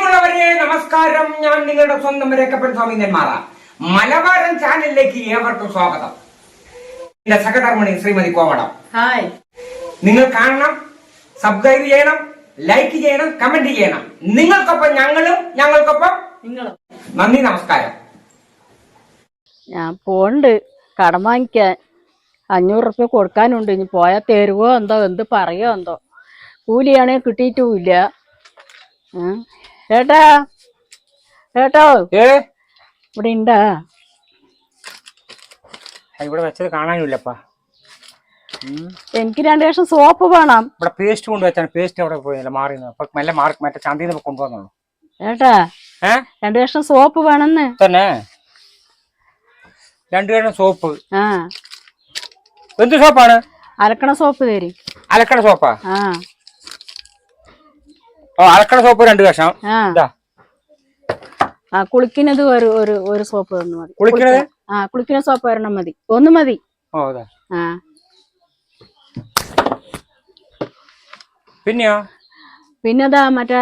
പ്രിയമുള്ളവരെ നമസ്കാരം. ഞാൻ നിങ്ങളുടെ സ്വന്തം രേഖപ്പൻ സ്വാമി നെന്മാറ. മലബാരൻ ചാനലിലേക്ക് ഏവർക്കും സ്വാഗതം. എന്റെ സഹധർമ്മണി ശ്രീമതി കോമടം ഹായ്. നിങ്ങൾ കാണണം സബ്സ്ക്രൈബ് ചെയ്യണം ലൈക്ക് ചെയ്യണം കമന്റ് ചെയ്യണം. നിങ്ങൾക്കൊപ്പം ഞങ്ങളും ഞങ്ങൾക്കൊപ്പം നിങ്ങളും. നന്ദി നമസ്കാരം. ഞാൻ പോണ്ട് കടം വാങ്ങിക്കാൻ. അഞ്ഞൂറ് റുപ്യ കൊടുക്കാനുണ്ട്. ഇനി പോയാൽ തരുവോ എന്തോ എന്ത് പറയോ എന്തോ. കൂലിയാണെങ്കിൽ കിട്ടിയിട്ടുമില്ല. ഏട്ടാ ഏട്ടോ ഏ ഇവിടെ ഉണ്ടാ ഇവിടെ വെച്ചത് കാണാനില്ലപ്പാ. എനിക്ക് രണ്ട് ലക്ഷം സോപ്പ് വേണം. ഇവിടെ പേസ്റ്റ് കൊണ്ട് വെച്ചാണ് പേസ്റ്റ് അവിടെ പോയില്ല മാറി അപ്പൊ മെല്ലെ മാറി മറ്റേ ചന്തയിൽ നിന്ന് കൊണ്ടുവന്നുള്ളൂ ഏട്ടാ രണ്ടു ലക്ഷം സോപ്പ് വേണമെന്ന് തന്നെ? രണ്ടു ലക്ഷം സോപ്പ്. എന്ത് സോപ്പാണ്? അലക്കണ സോപ്പ് തരും. അലക്കണ സോപ്പാ? ആ. അലക്കട സോപ്പ് രണ്ട് കഷ്ണം. ആ. കുളിക്കുന്നത് ഒരു ഒരു ഒരു സോപ്പ് ഒന്ന് മതി. കുളിക്കണത്? ആ കുളിക്കുന്ന സോപ്പ് ഒരെണ്ണം മതി. ഒന്ന് മതി. ഓ അതാ ആ. പിന്നെയോ? പിന്നെ അതാ മറ്റേ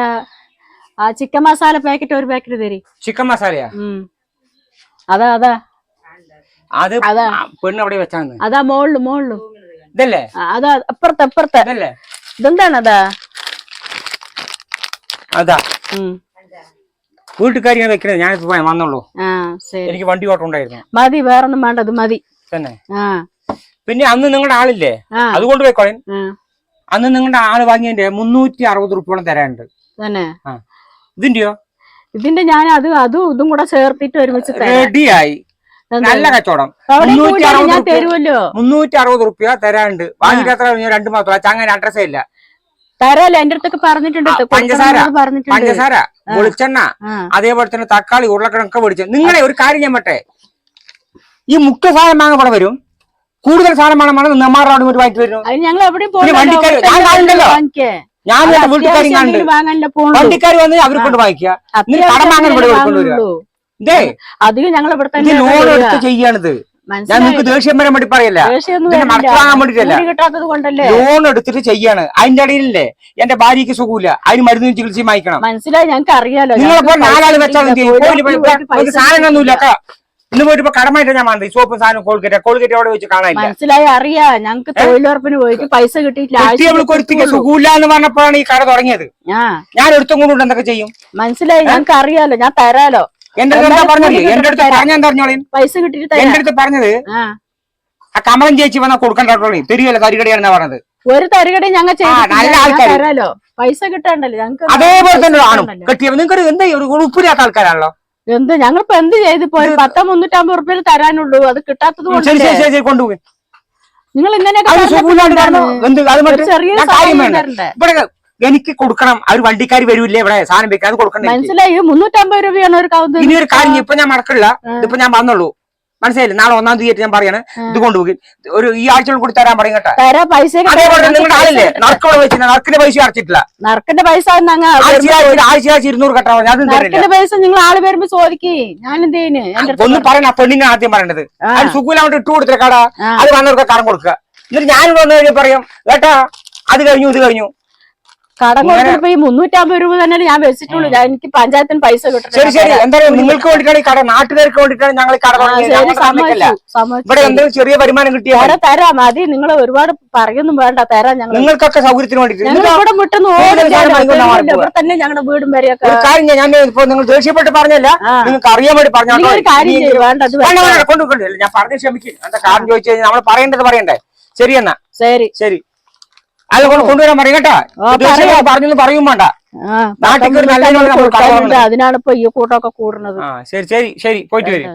ആ ചിക്കൻ മസാല പാക്കറ്റ് ഒരു പാക്കറ്റ് തരി. ചിക്കൻ മസാലയാ? അതാ അതാ. അത് പെണ്ണ് അവിടെ വെച്ചാന്ന്. അതാ മോളിൽ മോളിൽ. ഇതല്ലേ? അതാ അപ്പുറത്തെ അപ്പുറത്തെ. ഇതെന്താണ് അതാ? അതാ. വീട്ടുകാരി ഞാൻ ഇപ്പൊ വന്നുള്ളൂ എനിക്ക് വണ്ടി ഓട്ടമുണ്ടായിരുന്നു മതി വേറൊന്നും വേണ്ട അത് മതി. തന്നെ. പിന്നെ അന്ന് നിങ്ങളുടെ ആളില്ലേ? അതുകൊണ്ട് പോയിക്കോളേൻ. അന്ന് നിങ്ങളുടെ ആൾ വാങ്ങിയതിന്റെ മുന്നൂറ്റി അറുപത് റുപ്യോളം തരാനുണ്ട്. തന്നെ. ഇതിന്റെയോ? ഇതിന്റെ ഞാൻ അത് അതും ഇതും കൂടെ ചേർത്തിട്ട് ഒരുമിച്ച് റെഡിയായി. നല്ല കച്ചവടം. മുന്നൂറ്റി അറുപത് റുപ്യ? തരാനുണ്ട്. വാങ്ങിക്കാത്ത? രണ്ട് മാസം. ചങ്ങനെ അഡ്രസ്സേ ഇല്ല. തരാലോ എന്റെ അടുത്തൊക്കെ പറഞ്ഞിട്ടുണ്ട് പഞ്ചസാര. പറഞ്ഞിട്ടുണ്ട്. പഞ്ചസാര വെളിച്ചെണ്ണ അതേപോലെ തന്നെ തക്കാളി ഉരുളക്കിഴങ്ങൊക്കെ മേടിച്ചു നിങ്ങളെ ഒരു കാര്യം ഞാൻ പറ്റേ ഈ മുക്ത സാധനം വാങ്ങാൻ ഇവിടെ വരും. കൂടുതൽ സാധനം വേണമെന്നാണ് നെമ്മാറോട് വേണ്ടി വാങ്ങിട്ട് വരും ഞങ്ങൾ ഞാൻ വീട്ടുകാരും കാണുന്നുണ്ട് വണ്ടിക്കാർ വന്ന് അവർ കൊണ്ട് വാങ്ങിക്കുക. കടം വാങ്ങാൻ ഇവിടെ കൊണ്ടുവരിക അധികം ഞങ്ങൾ ഇവിടെ ഇത് ലോൺ എടുത്ത് ചെയ്യാണിത്. ഞാൻ നിങ്ങൾക്ക് ദേഷ്യം വരാൻ വേണ്ടി പറയല്ല. വേണ്ടിട്ടല്ല. ലോൺ എടുത്തിട്ട് ചെയ്യാണ്. അതിന്റെ ഇടയിലല്ലേ? എന്റെ ഭാര്യക്ക് സുഖമില്ല. അതിന് മരുന്ന് ചികിത്സയും വാങ്ങിക്കണം. മനസ്സിലായി? ഞങ്ങൾക്ക് അറിയാലോ. നിങ്ങളിപ്പോ നാലാൾ വെച്ചാൽ സാധനങ്ങളൊന്നുമില്ല ഇന്ന് പോയിട്ട് ഇപ്പൊ കടമായിട്ട് ഞാൻ വന്നത്. സോപ്പ് സാധനം കോൾഗേറ്റ്. കോൾഗേറ്റ് അവിടെ വെച്ച് കാണാനില്ല. മനസ്സിലായി? അറിയാ. ഞങ്ങൾക്ക് തൊഴിലുറപ്പിന് പോയിട്ട് പൈസ കിട്ടിയിട്ടില്ല. സുഖമില്ല എന്ന് പറഞ്ഞപ്പോഴാണ് ഈ കട തുടങ്ങിയത്. ഞാൻ ഒരുത്തും കൊണ്ട് എന്തൊക്കെ ചെയ്യും? മനസ്സിലായി? ഞങ്ങൾക്ക് അറിയാലോ. ഞാൻ തരാലോ. എന്റെ അടുത്ത് പറഞ്ഞത്? എന്റെ അടുത്ത് കിട്ടും പറഞ്ഞ എന്താ പറഞ്ഞോളി പൈസ കിട്ടിയിട്ട് എന്റെ അടുത്ത് പറഞ്ഞത് ആ. കമലം ചേച്ചി വന്നാൽ കൊടുക്കണ്ടോളി തിരികെ കരികടയാണെന്നാ പറഞ്ഞത്. ഒരു തരികടി ഞങ്ങൾ നല്ല ആൾക്കാര്. തരാലോ. പൈസ കിട്ടണ്ടല്ലോ? ഞങ്ങൾക്ക് അതേപോലെ തന്നെ ആണും. നിങ്ങൾക്ക് എന്താ ഒരു ഉപ്പില്ലാത്ത ആൾക്കാരാണല്ലോ. എന്ത്? ഞങ്ങളിപ്പോ എന്ത് ചെയ്ത് പോയി പത്തോ മുന്നൂറ്റമ്പത് റുപ്യ തരാനുള്ളൂ. അത് കിട്ടാത്തത് കൊണ്ട് കൊണ്ടുപോയി. നിങ്ങൾ ഒരു ചെറിയ എനിക്ക് കൊടുക്കണം. ഒരു വണ്ടിക്കാർ വരൂല്ലേ ഇവിടെ? സാധനം വെക്കാൻ അത് കൊടുക്കണ്ടേ മനസ്സിലായി? മുന്നൂറ്റമ്പത് രൂപയാണ് ഒരു കൗതുകം. ഇനി ഒരു കാര്യം ഇപ്പൊ ഞാൻ മടക്കില്ല ഇപ്പൊ ഞാൻ വന്നുള്ളൂ മനസ്സിലായില്ലേ? നാളെ ഒന്നാം തീയതി ഞാൻ പറയാണ്. ഇത് കൊണ്ടുപോയി ഒരു ഈ ആഴ്ച കൂടി തരാൻ പറയും കേട്ടോ. അതേപോലെ തന്നെ നിങ്ങളുടെ ആളില്ലേ? നറുക്കോടെ വെച്ച് നറുക്കിന്റെ പൈസ അടച്ചിട്ടില്ല. നറുക്കിന്റെ പൈസ ആഴ്ച ആഴ്ച ഇരുന്നൂറ് കെട്ടാ ഞാൻ നറുക്കിന്റെ പൈസ നിങ്ങൾ ആൾ വരുമ്പോ ചോദിക്കേ. ഞാൻ എന്ത് ചെയ്യുന്നു എന്റെ അടുത്ത് ഒന്നും പറയണ പെണ്ണിനെ ആദ്യം പറയേണ്ടത്. ആ. അത് സുഖമില്ലാണ്ട് ഇട്ട് കൊടുത്തില്ല കട. അത് വന്നവർക്ക് കടം കൊടുക്കുക. എന്നിട്ട് ഞാനിവിടെ വന്നു കഴിഞ്ഞാൽ പറയും കേട്ടാ അത് കഴിഞ്ഞു ഇത് കഴിഞ്ഞു. കടം കൊടുത്തപ്പോ ഈ മുന്നൂറ്റമ്പത് രൂപ തന്നെ ഞാൻ വെച്ചിട്ടുള്ളൂ. എനിക്ക് പഞ്ചായത്തിന് പൈസ കിട്ടണം ശരി ശരി. എന്തായാലും നിങ്ങൾക്ക് വേണ്ടിയിട്ടാണ് ഈ കട നാട്ടുകാർക്ക് വേണ്ടിയിട്ടാണ് ഞങ്ങൾ ഈ കട ഇവിടെ എന്തെങ്കിലും ചെറിയ വരുമാനം തരാം. മതി. നിങ്ങൾ ഒരുപാട് പറയൊന്നും വേണ്ട. തരാം ഞങ്ങൾ. നിങ്ങൾക്കൊക്കെ സൗകര്യത്തിന് വേണ്ടിയിട്ട്. ഇവിടെ ഇവിടെ തന്നെ ഞങ്ങളുടെ വീടും വരെയൊക്കെ. കാര്യം ഞാൻ- ഇപ്പൊ നിങ്ങൾ ദേഷ്യപ്പെട്ട് പറഞ്ഞല്ല. നിങ്ങൾക്ക് അറിയാൻ വേണ്ടി പറഞ്ഞോ ഞാൻ പറഞ്ഞു ക്ഷമിക്കും. എന്താ കാരണം ചോദിച്ചു കഴിഞ്ഞാൽ നമ്മൾ പറയേണ്ടത് പറയണ്ടേ? ശരി എന്നാ. ശരി. ശരി. കൊണ്ട് കൊണ്ടുവരാൻ പറയും കേട്ടാ. പറഞ്ഞു പറയും. വേണ്ട. നാട്ടിൽ അതിനാണ് ഇപ്പൊ ഈ കൂട്ടമൊക്കെ കൂടുന്നത്. ശരി ശരി ശരി. പോയിട്ട് വരും.